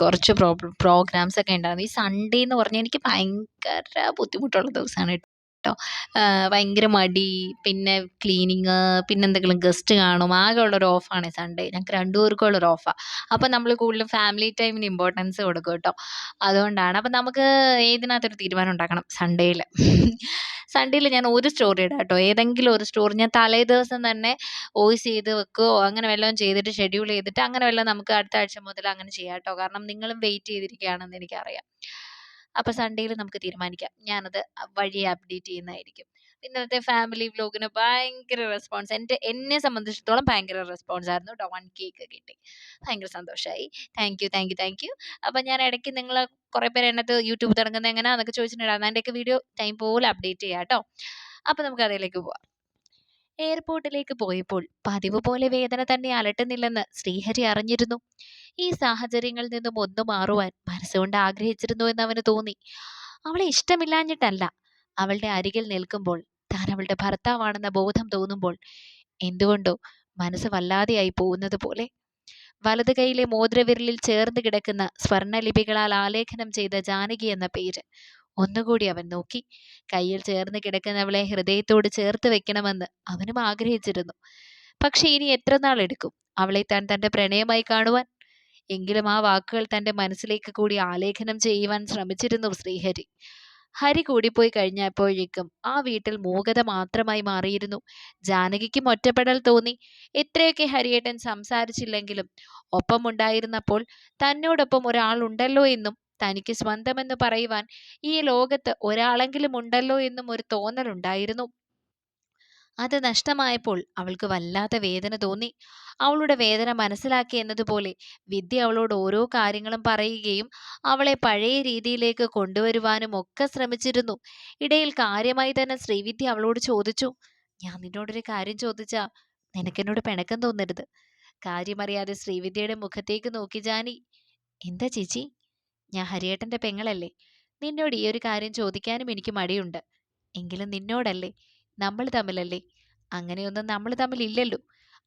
കുറച്ച് pro programmes ഒക്കെ ഉണ്ടായിരുന്നു. ഈ സൺഡേ എന്ന് പറഞ്ഞാൽ എനിക്ക് ഭയങ്കര ബുദ്ധിമുട്ടുള്ള ദിവസമാണ് കേട്ടോ. ഭയങ്കര മടി പിന്നെ ക്ലീനിങ് പിന്നെ എന്തെങ്കിലും ഗസ്റ്റ് കാണും ആകെ ഉള്ളൊരു ഓഫാണ് സൺഡേ ഞങ്ങൾക്ക് രണ്ടുപേർക്കും ഉള്ളൊരു ഓഫാണ് അപ്പം നമ്മൾ കൂടുതലും ഫാമിലി ടൈമിന് ഇമ്പോർട്ടൻസ് കൊടുക്കും കേട്ടോ. അതുകൊണ്ടാണ്. അപ്പം നമുക്ക് ഏതിനകത്തൊരു തീരുമാനം ഉണ്ടാക്കണം? സൺഡേയിൽ സൺഡേയിൽ ഞാൻ ഒരു സ്റ്റോറി ഇടാം കേട്ടോ. ഏതെങ്കിലും ഒരു സ്റ്റോറി ഞാൻ തലേ ദിവസം തന്നെ വോയിസ് ചെയ്ത് വെക്കുകയോ അങ്ങനെ വല്ലതും ചെയ്തിട്ട് ഷെഡ്യൂൾ ചെയ്തിട്ട് അങ്ങനെ വല്ലതും നമുക്ക് അടുത്ത ആഴ്ച മുതൽ അങ്ങനെ ചെയ്യാം കേട്ടോ. കാരണം നിങ്ങളും വെയിറ്റ് ചെയ്തിരിക്കുകയാണെന്ന് എനിക്കറിയാം. അപ്പോൾ സൺഡേയിൽ നമുക്ക് തീരുമാനിക്കാം. ഞാനത് വഴി അപ്ഡേറ്റ് ചെയ്യുന്നതായിരിക്കും. ഇന്നത്തെ ഫാമിലി വ്ലോഗിന് ഭയങ്കര റെസ്പോൺസ്. എന്റെ എന്നെ സംബന്ധിച്ചിടത്തോളം ഭയങ്കര റെസ്പോൺസ് ആയിരുന്നു ഡോൺ കേക്ക് കിട്ടി. ഭയങ്കര സന്തോഷമായി thank you thank you thank you. അപ്പോൾ ഞാൻ ഇടയ്ക്ക് നിങ്ങൾ കുറേ പേര് എന്നത്ത് യൂട്യൂബ് തുടങ്ങുന്നത് എങ്ങനെയാണെന്നൊക്കെ ചോദിച്ചിട്ടുണ്ടായിരുന്നു അതിന്റെയൊക്കെ വീഡിയോ ടൈം പോലെ അപ്ഡേറ്റ് ചെയ്യാം കേട്ടോ. അപ്പോൾ നമുക്ക് അതിലേക്ക് പോവാം. എയർപോർട്ടിലേക്ക് പോയപ്പോൾ പതിവ് പോലെ വേദന തന്നെ അലട്ടുന്നില്ലെന്ന് ശ്രീഹരി അറിഞ്ഞിരുന്നു. ഈ സാഹചര്യങ്ങളിൽ നിന്നും ഒന്നു മാറുവാൻ മനസ്സുകൊണ്ട് ആഗ്രഹിച്ചിരുന്നു എന്ന് അവന് തോന്നി. അവളെ ഇഷ്ടമില്ലാഞ്ഞിട്ടല്ല. അവളുടെ അരികിൽ നിൽക്കുമ്പോൾ താൻ അവളുടെ ഭർത്താവാണെന്ന ബോധം തോന്നുമ്പോൾ എന്തുകൊണ്ടോ മനസ്സ് വല്ലാതെയായി പോകുന്നത് പോലെ. വലത് കൈയിലെ മോതിരവിരലിൽ ചേർന്ന് കിടക്കുന്ന സ്വർണലിപികളാൽ ആലേഖനം ചെയ്ത ജാനകി എന്ന പേര് ഒന്നുകൂടി അവൻ നോക്കി. കയ്യിൽ ചേർന്ന് കിടക്കുന്നവളെ ഹൃദയത്തോട് ചേർത്ത് വെക്കണമെന്ന് അവനും ആഗ്രഹിച്ചിരുന്നു. പക്ഷെ ഇനി എത്ര നാൾ എടുക്കും? അവളെ താൻ തന്റെ പ്രണയമായി കാണുവാൻ എങ്കിലും ആ വാക്കുകൾ തന്റെ മനസ്സിലേക്ക് കൂടി ആലേഖനം ചെയ്യുവാൻ ശ്രമിച്ചിരുന്നു ശ്രീഹരി. ഹരി കൂടിപ്പോയി കഴിഞ്ഞപ്പോഴേക്കും ആ വീട്ടിൽ മൂകത മാത്രമായി മാറിയിരുന്നു. ജാനകിക്കും ഒറ്റപ്പെടൽ തോന്നി. എത്രയൊക്കെ ഹരിയേട്ടൻ സംസാരിച്ചില്ലെങ്കിലും ഒപ്പം ഉണ്ടായിരുന്നപ്പോൾ തന്നോടൊപ്പം ഒരാൾ ഉണ്ടല്ലോ എന്നും തനിക്ക് സ്വന്തമെന്ന് പറയുവാൻ ഈ ലോകത്ത് ഒരാളെങ്കിലും ഉണ്ടല്ലോ എന്നും ഒരു തോന്നലുണ്ടായിരുന്നു. അത് നഷ്ടമായപ്പോൾ അവൾക്ക് വല്ലാത്ത വേദന തോന്നി. അവളുടെ വേദന മനസ്സിലാക്കി എന്നതുപോലെ വിദ്യ അവളോട് ഓരോ കാര്യങ്ങളും പറയുകയും അവളെ പഴയ രീതിയിലേക്ക് കൊണ്ടുവരുവാനും ഒക്കെ ശ്രമിച്ചിരുന്നു. ഇടയിൽ കാര്യമായി തന്നെ ശ്രീവിദ്യ അവളോട് ചോദിച്ചു ഞാൻ നിന്നോടൊരു കാര്യം ചോദിച്ചാ നിനക്കെന്നോട് പിണക്കം തോന്നരുത്. കാര്യമറിയാതെ ശ്രീവിദ്യയുടെ മുഖത്തേക്ക് നോക്കി ജാനി എന്താ ചേച്ചി? ഞാൻ ഹരിയേട്ടന്റെ പെങ്ങളല്ലേ. നിന്നോട് ഈ ഒരു കാര്യം ചോദിക്കാനും എനിക്ക് മടിയുണ്ട്. എങ്കിലും നിന്നോടല്ലേ. നമ്മൾ തമ്മിലല്ലേ? അങ്ങനെയൊന്നും നമ്മൾ തമ്മിലില്ലല്ലോ.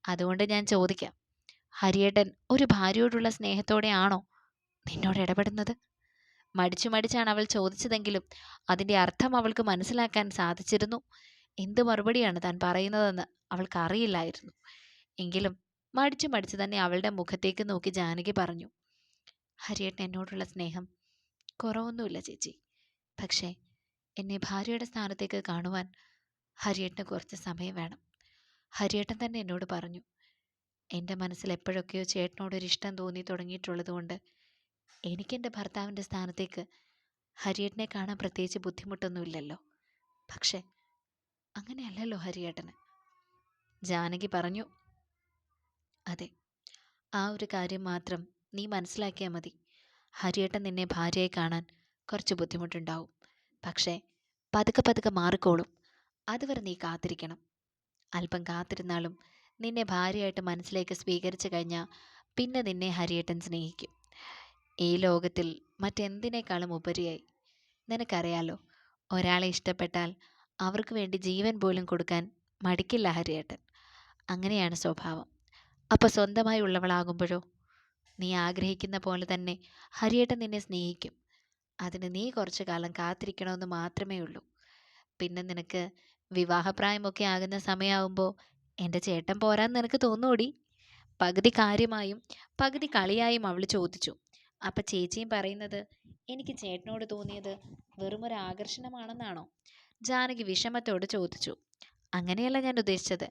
അതുകൊണ്ട് ഞാൻ ചോദിക്കാം. ഹരിയേട്ടൻ ഒരു ഭാര്യയോടുള്ള സ്നേഹത്തോടെ ആണോ നിന്നോട് ഇടപെടുന്നത്? മടിച്ചു മടിച്ചാണ് അവൾ ചോദിച്ചതെങ്കിലും അതിന്റെ അർത്ഥം അവൾക്ക് മനസ്സിലാക്കാൻ സാധിച്ചിരുന്നു. എന്ത് മറുപടിയാണ് താൻ പറയുന്നതെന്ന് അവൾക്ക് അറിയില്ലായിരുന്നു എങ്കിലും മടിച്ചു മടിച്ചു തന്നെ അവളുടെ മുഖത്തേക്ക് നോക്കി ജാനകി പറഞ്ഞു ഹരിയേട്ടൻ എന്നോടുള്ള സ്നേഹം കുറവൊന്നുമില്ല ചേച്ചി. പക്ഷേ എന്നെ ഭാര്യയുടെ സ്ഥാനത്തേക്ക് കാണുവാൻ ഹരിയേട്ടന് കുറച്ച് സമയം വേണം. ഹരിയേട്ടൻ തന്നെ എന്നോട് പറഞ്ഞു എന്റെ മനസ്സിൽ എപ്പോഴൊക്കെയോ ചേട്ടനോടൊരു ഇഷ്ടം തോന്നി തുടങ്ങിയിട്ടുള്ളത് കൊണ്ട് എനിക്കെന്റെ ഭർത്താവിന്റെ സ്ഥാനത്തേക്ക് ഹരിയേട്ടനെ കാണാൻ പ്രത്യേകിച്ച് ബുദ്ധിമുട്ടൊന്നുമില്ലല്ലോ. പക്ഷേ അങ്ങനെയല്ലല്ലോ ഹരിയേട്ടന്. ജാനകി പറഞ്ഞു അതെ ആ ഒരു കാര്യം മാത്രം നീ മനസ്സിലാക്കിയാൽ മതി. ഹരിയേട്ടൻ നിന്നെ ഭാര്യയെ കാണാൻ കുറച്ച് ബുദ്ധിമുട്ടുണ്ടാവും. പക്ഷേ പതുക്കെ പതുക്കെ മാറിക്കോളും. അതുവരെ നീ കാത്തിരിക്കണം. അല്പം കാത്തിരുന്നാലും നിന്നെ ഭാര്യയായിട്ട് മനസ്സിലേക്ക് സ്വീകരിച്ചു കഴിഞ്ഞാൽ പിന്നെ നിന്നെ ഹരിയേട്ടൻ സ്നേഹിക്കും. ഈ ലോകത്തിൽ മറ്റെന്തിനേക്കാളും ഉപരിയായി? നിനക്കറിയാലോ ഒരാളെ ഇഷ്ടപ്പെട്ടാൽ അവർക്ക് വേണ്ടി ജീവൻ പോലും കൊടുക്കാൻ മടിക്കില്ല ഹരിയേട്ടൻ. അങ്ങനെയാണ് സ്വഭാവം. അപ്പോൾ സ്വന്തമായി ഉള്ളവളാകുമ്പോഴോ? നീ ആഗ്രഹിക്കുന്ന പോലെ തന്നെ ഹരിയേട്ടൻ നിന്നെ സ്നേഹിക്കും. അതിന് നീ കുറച്ചു കാലം കാത്തിരിക്കണമെന്ന് മാത്രമേ ഉള്ളൂ. പിന്നെ നിനക്ക് വിവാഹപ്രായമൊക്കെ ആകുന്ന സമയമാകുമ്പോൾ എന്റെ ചേട്ടൻ പോരാൻ നിനക്ക് തോന്നൂടി? പകുതി കാര്യമായും പകുതി കളിയായും അവൾ ചോദിച്ചു. അപ്പം ചേച്ചിയും പറയുന്നത് എനിക്ക് ചേട്ടനോട് തോന്നിയത് വെറുമൊരു ആകർഷണമാണെന്നാണോ ജാനകി വിഷമത്തോട് ചോദിച്ചു. അങ്ങനെയല്ല ഞാൻ ഉദ്ദേശിച്ചത്.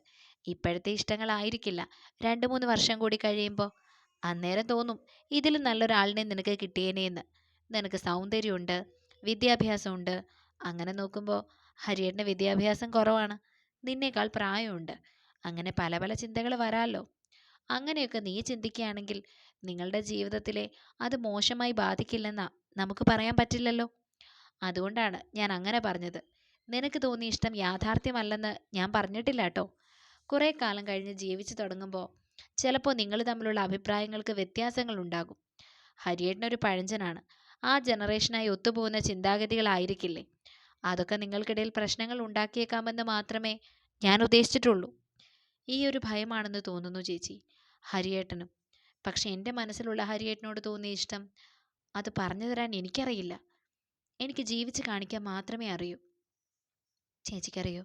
ഇപ്പോഴത്തെ ഇഷ്ടങ്ങളായിരിക്കില്ല. രണ്ട് മൂന്ന് വർഷം കൂടി കഴിയുമ്പോൾ അന്നേരം തോന്നും ഇതിലും നല്ലൊരാളിനെ നിനക്ക് കിട്ടിയേനേന്ന്. നിനക്ക് സൗന്ദര്യമുണ്ട് വിദ്യാഭ്യാസമുണ്ട്. അങ്ങനെ നോക്കുമ്പോൾ ഹരിയേട്ടന് വിദ്യാഭ്യാസം കുറവാണ്. നിന്നേക്കാൾ പ്രായമുണ്ട്. അങ്ങനെ പല പല ചിന്തകൾ വരാമല്ലോ അങ്ങനെയൊക്കെ നീ ചിന്തിക്കുകയാണെങ്കിൽ നിങ്ങളുടെ ജീവിതത്തിലെ അത് മോശമായി ബാധിക്കില്ലെന്നാ നമുക്ക് പറയാൻ പറ്റില്ലല്ലോ. അതുകൊണ്ടാണ് ഞാൻ അങ്ങനെ പറഞ്ഞത്. നിനക്ക് തോന്നിയ ഇഷ്ടം യാഥാർത്ഥ്യമല്ലെന്ന് ഞാൻ പറഞ്ഞിട്ടില്ല കേട്ടോ. കുറേ കാലം കഴിഞ്ഞ് ജീവിച്ചു തുടങ്ങുമ്പോൾ ചിലപ്പോൾ നിങ്ങൾ തമ്മിലുള്ള അഭിപ്രായങ്ങൾക്ക് വ്യത്യാസങ്ങൾ ഉണ്ടാകും. ഹരിയേട്ടനൊരു പഴഞ്ചനാണ്. ആ ജനറേഷനായി ഒത്തുപോകുന്ന ചിന്താഗതികളായിരിക്കില്ലേ? അതൊക്കെ നിങ്ങൾക്കിടയിൽ പ്രശ്നങ്ങൾ ഉണ്ടാക്കിയേക്കാമെന്ന് മാത്രമേ ഞാൻ ഉദ്ദേശിച്ചിട്ടുള്ളൂ. ഈ ഒരു ഭയമാണെന്ന് തോന്നുന്നു ചേച്ചി ഹരിയേട്ടനും. പക്ഷെ എന്റെ മനസ്സിലുള്ള ഹരിയേട്ടനോട് തോന്നിയ ഇഷ്ടം അത് പറഞ്ഞു തരാൻ എനിക്കറിയില്ല. എനിക്ക് ജീവിച്ച് കാണിക്കാൻ മാത്രമേ അറിയൂ. ചേച്ചിക്കറിയോ?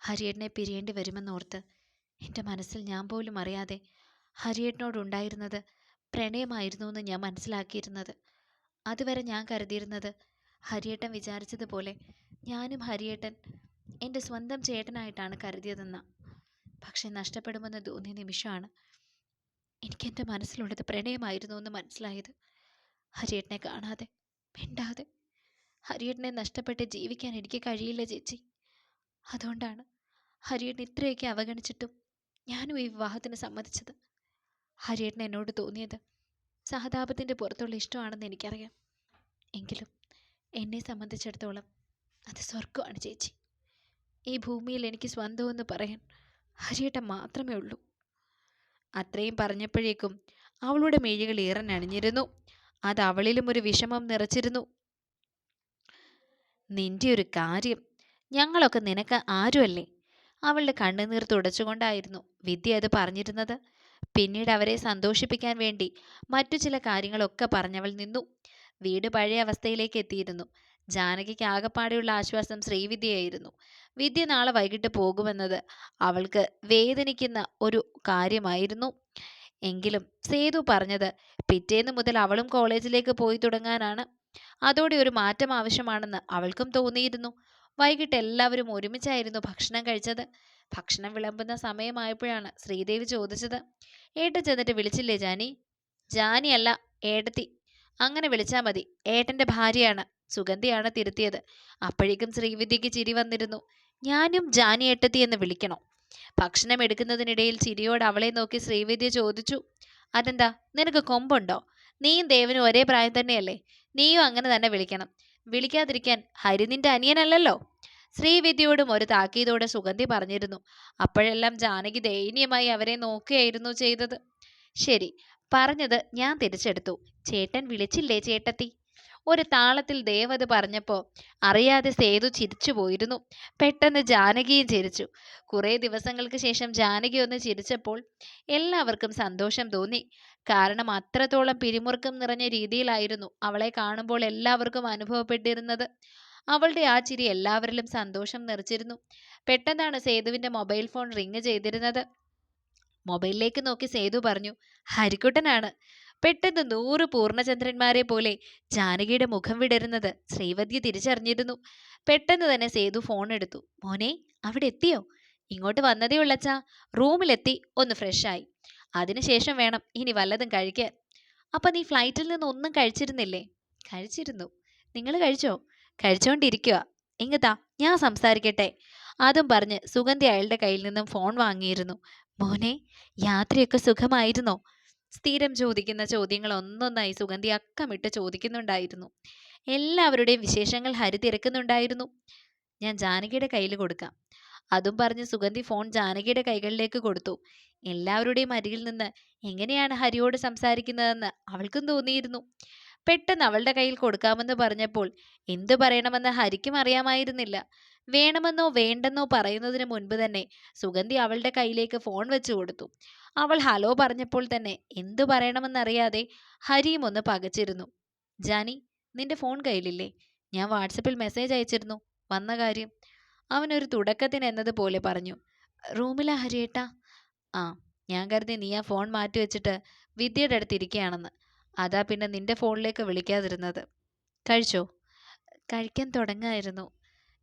ഹരിയേട്ടനെ പിരിയേണ്ടി വരുമെന്നോർത്ത് എന്റെ മനസ്സിൽ ഞാൻ പോലും അറിയാതെ ഹരിയേട്ടനോടുണ്ടായിരുന്നത് പ്രണയമായിരുന്നു എന്ന് ഞാൻ മനസ്സിലാക്കിയിരുന്നത്. അതുവരെ ഞാൻ കരുതിയിരുന്നത് ഹരിയേട്ടൻ വിചാരിച്ചതുപോലെ ഞാനും ഹരിയേട്ടൻ എന്റെ സ്വന്തം ചേട്ടനായിട്ടാണ് കരുതിയതെന്ന. പക്ഷെ നഷ്ടപ്പെടുമെന്ന് തോന്നിയ നിമിഷമാണ് എനിക്ക് എന്റെ മനസ്സിലുള്ളത് പ്രണയമായിരുന്നു എന്ന് മനസ്സിലായത്. ഹരിയേട്ടനെ കാണാതെ മിണ്ടാതെ. ഹരിയേട്ടനെ നഷ്ടപ്പെട്ട് ജീവിക്കാൻ എനിക്ക് കഴിയില്ല ചേച്ചി. അതുകൊണ്ടാണ് ഹരിയേട്ടൻ ഇത്രയൊക്കെ അവഗണിച്ചിട്ടും ഞാനും ഈ വിവാഹത്തിന് സമ്മതിച്ചത്. ഹരിയേട്ടൻ എന്നോട് തോന്നിയത് സഹതാപത്തിന്റെ പുറത്തുള്ള ഇഷ്ടമാണെന്ന് എനിക്കറിയാം. എങ്കിലും എന്നെ സംബന്ധിച്ചിടത്തോളം അത് സ്വർഗമാണ് ചേച്ചി. ഈ ഭൂമിയിൽ എനിക്ക് സ്വന്തമെന്ന് പറയാൻ ഹരിയേട്ടൻ മാത്രമേ ഉള്ളൂ. അത്രയും പറഞ്ഞപ്പോഴേക്കും അവളുടെ മെഴികൾ ഈറനണിഞ്ഞിരുന്നു അത് അവളിലും ഒരു വിഷമം നിറച്ചിരുന്നു. നിന്റെ ഒരു കാര്യം. ഞങ്ങളൊക്കെ നിനക്ക് ആരുമല്ലേ? അവളുടെ കണ്ണുനീർ തുടച്ചുകൊണ്ടായിരുന്നു വിദ്യ അത് പറഞ്ഞിരുന്നത്. പിന്നീട് അവരെ സന്തോഷിപ്പിക്കാൻ വേണ്ടി മറ്റു ചില കാര്യങ്ങളൊക്കെ പറഞ്ഞവൾ നിന്നു. വീട് പഴയ അവസ്ഥയിലേക്ക് എത്തിയിരുന്നു. ജാനകിക്ക് ആകപ്പാടെയുള്ള ആശ്വാസം ശ്രീവിദ്യയായിരുന്നു. വിദ്യ നാളെ വൈകിട്ട് പോകുമെന്നത് അവൾക്ക് വേദനിക്കുന്ന ഒരു കാര്യമായിരുന്നു. എങ്കിലും സേതു പറഞ്ഞത് പിറ്റേന്ന് മുതൽ അവളും കോളേജിലേക്ക് പോയി തുടങ്ങാനാണ്. അതോടെ ഒരു മാറ്റം ആവശ്യമാണെന്ന് അവൾക്കും തോന്നിയിരുന്നു. വൈകിട്ട് എല്ലാവരും ഒരുമിച്ചായിരുന്നു ഭക്ഷണം കഴിച്ചത്. ഭക്ഷണം വിളമ്പുന്ന സമയമായപ്പോഴാണ് ശ്രീദേവി ചോദിച്ചത് ഏട്ട ചെന്നിട്ട് വിളിച്ചില്ലേ ജാനി? ജാനിയല്ല ഏട്ടത്തി. അങ്ങനെ വിളിച്ചാൽ മതി. ഏട്ടന്റെ ഭാര്യയാണ്. സുഗന്ധിയാണ് തിരുത്തിയത്. അപ്പോഴേക്കും ശ്രീവിദ്യക്ക് ചിരി വന്നിരുന്നു. ഞാനും ജാനി ഏട്ടത്തി എന്ന് വിളിക്കണോ. ഭക്ഷണം എടുക്കുന്നതിനിടയിൽ ചിരിയോട് അവളെ നോക്കി ശ്രീവിദ്യ ചോദിച്ചു. അതെന്താ? നിനക്ക് കൊമ്പുണ്ടോ? നീയും ദേവനും ഒരേ പ്രായം തന്നെയല്ലേ? നീയും അങ്ങനെ തന്നെ വിളിക്കണം. വിളിക്കാതിരിക്കാൻ ഹരി നിന്റെ അനിയനല്ലല്ലോ? ശ്രീവിദ്യയോടും ഒരു താക്കീതോടെ സുഗന്ധി പറഞ്ഞിരുന്നു. അപ്പോഴെല്ലാം ജാനകി ദയനീയമായി അവരെ നോക്കുകയായിരുന്നു ചെയ്തത്. ശരി പറഞ്ഞത് ഞാൻ തിരിച്ചെടുത്തു. ചേട്ടൻ വിളിച്ചില്ലേ ചേട്ടത്തി? ഒരു താളത്തിൽ ദേവത് പറഞ്ഞപ്പോൾ അറിയാതെ സേതു ചിരിച്ചു പോയിരുന്നു. പെട്ടെന്ന് ജാനകിയും ചിരിച്ചു. കുറേ ദിവസങ്ങൾക്ക് ശേഷം ജാനകി ഒന്ന് ചിരിച്ചപ്പോൾ എല്ലാവർക്കും സന്തോഷം തോന്നി. കാരണം അത്രത്തോളം പിരിമുറുക്കം നിറഞ്ഞ രീതിയിലായിരുന്നു അവളെ കാണുമ്പോൾ എല്ലാവർക്കും അനുഭവപ്പെട്ടിരുന്നത്. അവളുടെ ആ ചിരി എല്ലാവരിലും സന്തോഷം നിറച്ചിരുന്നു. പെട്ടെന്നാണ് സേതുവിന്റെ മൊബൈൽ ഫോൺ റിങ് ചെയ്തിരുന്നത്. മൊബൈലിലേക്ക് നോക്കി സേതു പറഞ്ഞു ഹരിക്കുട്ടനാണ്. പെട്ടെന്ന് നൂറ് പൂർണചന്ദ്രന്മാരെ പോലെ ജാനകിയുടെ മുഖം വിടരുന്നത് ശ്രീവദ്യ തിരിച്ചറിഞ്ഞിരുന്നു. പെട്ടെന്ന് തന്നെ സേതു ഫോൺ എടുത്തു. മോനെ അവിടെ എത്തിയോ? ഇങ്ങോട്ട് വന്നതേ ഉള്ളച്ചാ റൂമിലെത്തി ഒന്ന് ഫ്രഷായി അതിനുശേഷം വേണം ഇനി വല്ലതും കഴിക്കാൻ. അപ്പൊ നീ ഫ്ലൈറ്റിൽ നിന്ന് ഒന്നും കഴിച്ചിരുന്നില്ലേ? കഴിച്ചിരുന്നു. നിങ്ങൾ കഴിച്ചോ? കഴിച്ചോണ്ടിരിക്കുക ഇങ്ങത്താ ഞാൻ സംസാരിക്കട്ടെ. അതും പറഞ്ഞ് സുഗന്ധി അയാളുടെ കയ്യിൽ നിന്നും ഫോൺ വാങ്ങിയിരുന്നു. മോനെ യാത്രയൊക്കെ സുഖമായിരുന്നോ? സ്ഥിരം ചോദിക്കുന്ന ചോദ്യങ്ങൾ ഒന്നൊന്നായി സുഗന്ധി അക്കമിട്ട് ചോദിക്കുന്നുണ്ടായിരുന്നു. എല്ലാവരുടെയും വിശേഷങ്ങൾ ഹരി തിരക്കുന്നുണ്ടായിരുന്നു. ഞാൻ ജാനകിയുടെ കയ്യിൽ കൊടുക്കാം. അതും പറഞ്ഞ് സുഗന്ധി ഫോൺ ജാനകിയുടെ കൈകളിലേക്ക് കൊടുത്തു. എല്ലാവരുടെയും അരികിൽ നിന്ന് എങ്ങനെയാണ് ഹരിയോട് സംസാരിക്കുന്നതെന്ന് അവൾക്കും തോന്നിയിരുന്നു. പെട്ടെന്ന് അവളുടെ കയ്യിൽ കൊടുക്കാമെന്ന് പറഞ്ഞപ്പോൾ എന്തു പറയണമെന്ന് ഹരിക്കും അറിയാമായിരുന്നില്ല. വേണമെന്നോ വേണ്ടെന്നോ പറയുന്നതിന് മുൻപ് തന്നെ സുഗന്ധി അവളുടെ കയ്യിലേക്ക് ഫോൺ വെച്ചു കൊടുത്തു. അവൾ ഹലോ പറഞ്ഞപ്പോൾ തന്നെ എന്തു പറയണമെന്നറിയാതെ ഹരിയും ഒന്ന് പകച്ചിരുന്നു. ജാനി നിന്റെ ഫോൺ കയ്യിലില്ലേ? ഞാൻ വാട്സപ്പിൽ മെസ്സേജ് അയച്ചിരുന്നു. വന്ന കാര്യം. അവനൊരു തുടക്കത്തിന് എന്നതുപോലെ പറഞ്ഞു. റൂമിലാ ഹരിയേട്ടാ? ആ ഞാൻ കരുതി നീ ആ ഫോൺ മാറ്റി വെച്ചിട്ട് വിദ്യയുടെ അടുത്ത് ഇരിക്കുകയാണെന്ന്. അതാ പിന്നെ നിന്റെ ഫോണിലേക്ക് വിളിക്കാതിരുന്നത്. കഴിച്ചോ? കഴിക്കാൻ തുടങ്ങായിരുന്നു.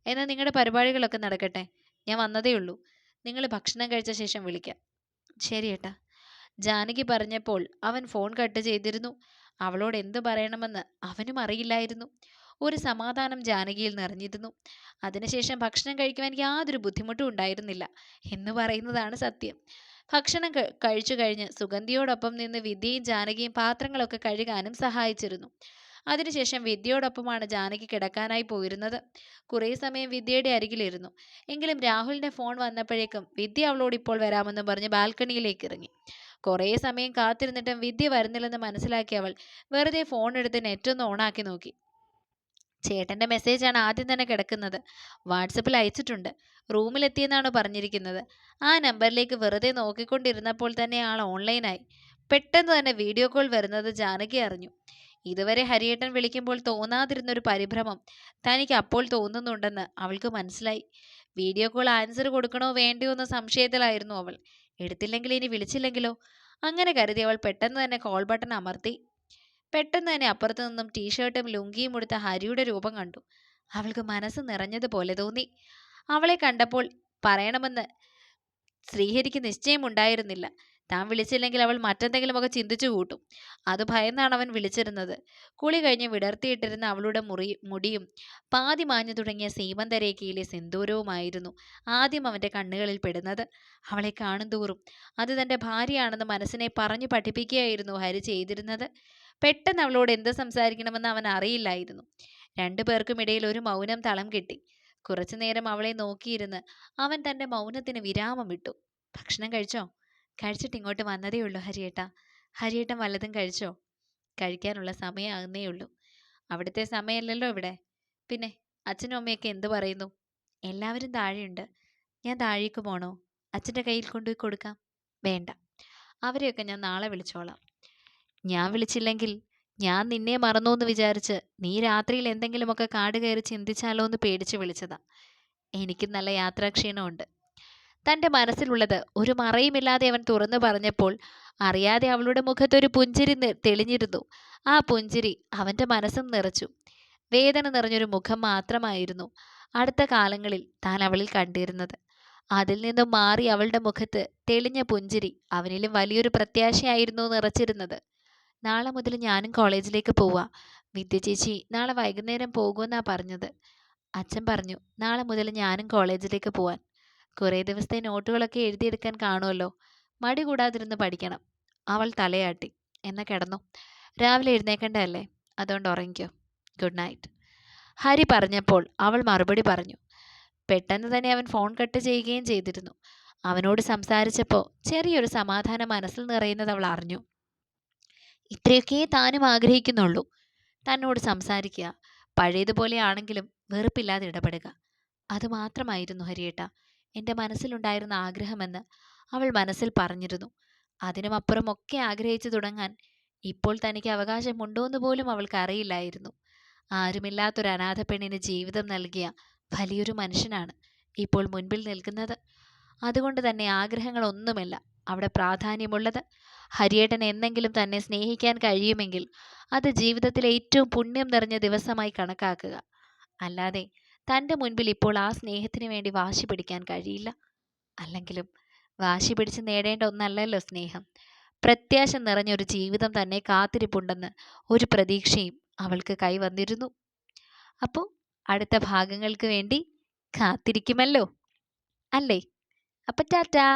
എന്നാൽ നിങ്ങളുടെ പരിപാടികളൊക്കെ നടക്കട്ടെ. ഞാൻ വന്നതേ ഉള്ളൂ. നിങ്ങൾ ഭക്ഷണം കഴിച്ച ശേഷം വിളിക്കാം. ശരി ഏട്ടാ. ജാനകി പറഞ്ഞപ്പോൾ അവൻ ഫോൺ കട്ട് ചെയ്തിരുന്നു. അവളോട് എന്തു പറയണമെന്ന് അവനും അറിയില്ലായിരുന്നു. ഒരു സമാധാനം ജാനകിയിൽ നിറഞ്ഞിരുന്നു. അതിനുശേഷം ഭക്ഷണം കഴിക്കുവാൻ യാതൊരു ബുദ്ധിമുട്ടും ഉണ്ടായിരുന്നില്ല എന്ന് പറയുന്നതാണ് സത്യം. ഭക്ഷണം കഴിച്ചു കഴിഞ്ഞ് സുഗന്ധിയോടൊപ്പം നിന്ന് വിദ്യയും ജാനകിയും പാത്രങ്ങളൊക്കെ കഴുകാനും സഹായിച്ചിരുന്നു. അതിനുശേഷം വിദ്യയോടൊപ്പമാണ് ജാനകി കിടക്കാനായി പോയിരുന്നത്. കുറേ സമയം വിദ്യയുടെ അരികിലിരുന്നു. എങ്കിലും രാഹുലിന്റെ ഫോൺ വന്നപ്പോഴേക്കും വിദ്യ അവളോട് ഇപ്പോൾ വരാമെന്ന് പറഞ്ഞ് ബാൽക്കണിയിലേക്ക് ഇറങ്ങി. കുറേ സമയം കാത്തിരുന്നിട്ടും വിദ്യ വരുന്നില്ലെന്ന് മനസ്സിലാക്കിയ അവൾ വെറുതെ ഫോൺ എടുത്ത് നെറ്റൊന്ന് ഓണാക്കി നോക്കി. ചേട്ടന്റെ മെസ്സേജാണ് ആദ്യം തന്നെ കിടക്കുന്നത്. വാട്സപ്പിൽ അയച്ചിട്ടുണ്ട്. റൂമിലെത്തിയെന്നാണ് പറഞ്ഞിരിക്കുന്നത്. ആ നമ്പറിലേക്ക് വെറുതെ നോക്കിക്കൊണ്ടിരുന്നപ്പോൾ തന്നെ ആൾ ഓൺലൈനായി. പെട്ടെന്ന് തന്നെ വീഡിയോ കോൾ വരുന്നത് ജാനകി അറിഞ്ഞു. ഇതുവരെ ഹരിയേട്ടൻ വിളിക്കുമ്പോൾ തോന്നാതിരുന്നൊരു പരിഭ്രമം തനിക്ക് അപ്പോൾ തോന്നുന്നുണ്ടെന്ന് അവൾക്ക് മനസ്സിലായി. വീഡിയോ കോൾ ആൻസർ കൊടുക്കണോ വേണ്ടയോ എന്ന സംശയത്തിലായിരുന്നു അവൾ. എടുത്തില്ലെങ്കിൽ ഇനി വിളിച്ചില്ലെങ്കിലോ? അങ്ങനെ കരുതി അവൾ പെട്ടെന്ന് തന്നെ കോൾ ബട്ടൺ അമർത്തി പെട്ടെന്ന് തന്നെ അപ്പുറത്തു നിന്നും ടീഷർട്ടും ലുങ്കിയും ഉടുത്ത ഹരിയുടെ രൂപം കണ്ടു. അവൾക്ക് മനസ്സ് നിറഞ്ഞതുപോലെ തോന്നി. അവളെ കണ്ടപ്പോൾ പറയണമെന്ന് ശ്രീഹരിക്ക് നിശ്ചയമുണ്ടായിരുന്നില്ല. താൻ വിളിച്ചില്ലെങ്കിൽ അവൾ മറ്റെന്തെങ്കിലുമൊക്കെ ചിന്തിച്ചു കൂട്ടും. അത് ഭയന്നാണ് അവൻ വിളിച്ചിരുന്നത്. കുളി കഴിഞ്ഞ് വിടർത്തിയിട്ടിരുന്ന അവളുടെ മുറി മുടിയും പാതി മാഞ്ഞു തുടങ്ങിയ സീമന്തരേഖയിലെ സിന്ദൂരവുമായിരുന്നു ആദ്യം അവന്റെ കണ്ണുകളിൽ പെടുന്നത്. അവളെ കാണും തോറും അത് തന്റെ ഭാര്യയാണെന്ന് മനസ്സിനെ പറഞ്ഞു പഠിപ്പിക്കുകയായിരുന്നു ഹരി ചെയ്തിരുന്നത്. പെട്ടെന്ന് അവളോട് എന്ത് സംസാരിക്കണമെന്ന് അവൻ അറിയില്ലായിരുന്നു. രണ്ടു പേർക്കുമിടയിൽ ഒരു മൗനം തളം കിട്ടി. കുറച്ചു നേരം അവളെ നോക്കിയിരുന്ന് അവൻ തന്റെ മൗനത്തിന് വിരാമം ഇട്ടു ഭക്ഷണം കഴിച്ചോ? കഴിച്ചിട്ട് ഇങ്ങോട്ട് വന്നതേ ഉള്ളൂ ഹരിയേട്ട. ഹരിയേട്ടൻ വല്ലതും കഴിച്ചോ? കഴിക്കാനുള്ള സമയമാകുന്നേ ഉള്ളൂ. അവിടുത്തെ സമയമല്ലല്ലോ ഇവിടെ. പിന്നെ അച്ഛനും അമ്മയൊക്കെ എന്ത് പറയുന്നു? എല്ലാവരും താഴെയുണ്ട്. ഞാൻ താഴേക്ക് പോണോ? അച്ഛന്റെ കയ്യിൽ കൊണ്ടുപോയി കൊടുക്കാം. വേണ്ട. അവരെയൊക്കെ ഞാൻ നാളെ വിളിച്ചോളാം. ഞാൻ വിളിച്ചില്ലെങ്കിൽ ഞാൻ നിന്നെ മറന്നു എന്ന് വിചാരിച്ച് നീ രാത്രിയിൽ എന്തെങ്കിലുമൊക്കെ കാട് കയറി ചിന്തിച്ചാലോ എന്ന് പേടിച്ച് വിളിച്ചതാ. എനിക്ക് നല്ല യാത്രാക്ഷീണമുണ്ട്. തന്റെ മനസ്സിലുള്ളത്. ഒരു മറയുമില്ലാതെ അവൻ തുറന്നു പറഞ്ഞപ്പോൾ അറിയാതെ അവളുടെ മുഖത്തൊരു പുഞ്ചിരി തെളിഞ്ഞിരുന്നു. ആ പുഞ്ചിരി അവന്റെ മനസ്സും നിറച്ചു. വേദന നിറഞ്ഞൊരു മുഖം മാത്രമായിരുന്നു അടുത്ത കാലങ്ങളിൽ താൻ അവളിൽ കണ്ടിരുന്നത്. അതിൽ നിന്നും മാറി അവളുടെ മുഖത്ത് തെളിഞ്ഞ പുഞ്ചിരി അവനിലും വലിയൊരു പ്രത്യാശയായിരുന്നു നിറച്ചിരുന്നത്. നാളെ മുതൽ ഞാനും കോളേജിലേക്ക് പോവാ. വിദ്യ ചേച്ചി നാളെ വൈകുന്നേരം പോകുമെന്നാ പറഞ്ഞത്. അച്ഛൻ പറഞ്ഞു നാളെ മുതൽ ഞാനും കോളേജിലേക്ക് പോവാൻ. കുറേ ദിവസത്തെ നോട്ടുകളൊക്കെ എഴുതിയെടുക്കാൻ കാണുമല്ലോ മടി കൂടാതിരുന്ന് പഠിക്കണം. അവൾ തലയാട്ടി. എന്നാ കിടന്നു? രാവിലെ എഴുന്നേക്കണ്ടല്ലേ അതുകൊണ്ട് ഉറങ്ങിക്കോ. Good night. ഹരി പറഞ്ഞപ്പോൾ അവൾ മറുപടി പറഞ്ഞു. പെട്ടെന്ന് തന്നെ അവൻ ഫോൺ കട്ട് ചെയ്യുകയും ചെയ്തിരുന്നു. അവനോട് സംസാരിച്ചപ്പോൾ ചെറിയൊരു സമാധാനം മനസ്സിൽ നിറയുന്നത് അവൾ അറിഞ്ഞു. ഇത്രയൊക്കെ താനും ആഗ്രഹിക്കുന്നുള്ളൂ. തന്നോട് സംസാരിക്കുക. പഴയതുപോലെ ആണെങ്കിലും വെറുപ്പില്ലാതെ ഇടപെടുക. അതുമാത്രമായിരുന്നു ഹരിയേട്ട. എന്റെ മനസ്സിലുണ്ടായിരുന്ന ആഗ്രഹമെന്ന് അവൾ മനസ്സിൽ പറഞ്ഞിരുന്നു. അതിനുമപ്പുറം ഒക്കെ ആഗ്രഹിച്ചു തുടങ്ങാൻ ഇപ്പോൾ തനിക്ക് അവകാശമുണ്ടോയെന്ന് പോലും അവൾക്ക് അറിയില്ലായിരുന്നു. ആരുമില്ലാത്തൊരു അനാഥ പെണ്ണിന് ജീവിതം നൽകിയ വലിയൊരു മനുഷ്യനാണ് ഇപ്പോൾ മുൻപിൽ നിൽക്കുന്നത്. അതുകൊണ്ട് തന്നെ ആഗ്രഹങ്ങളൊന്നുമില്ല. അവിടെ പ്രാധാന്യമുള്ളത് ഹരിയേട്ടൻ എന്നെങ്കിലും തന്നെ സ്നേഹിക്കാൻ കഴിയുമെങ്കിൽ അത് ജീവിതത്തിലെ ഏറ്റവും പുണ്യം നിറഞ്ഞ ദിവസമായി കണക്കാക്കുക. അല്ലാതെ തന്റെ മുൻപിൽ ഇപ്പോൾ ആ സ്നേഹത്തിന് വേണ്ടി വാശി പിടിക്കാൻ കഴിയില്ല. അല്ലെങ്കിലും വാശി പിടിച്ച് നേടേണ്ട ഒന്നല്ലല്ലോ സ്നേഹം. പ്രത്യാശ നിറഞ്ഞൊരു ജീവിതം തന്നെ കാത്തിരിപ്പുണ്ടെന്ന് ഒരു പ്രതീക്ഷയും അവൾക്ക് കൈവന്നിരുന്നു അപ്പോൾ അടുത്ത ഭാഗങ്ങൾക്ക് വേണ്ടി കാത്തിരിക്കുമല്ലോ. അല്ലേ? അപ്പം ടാറ്റാ.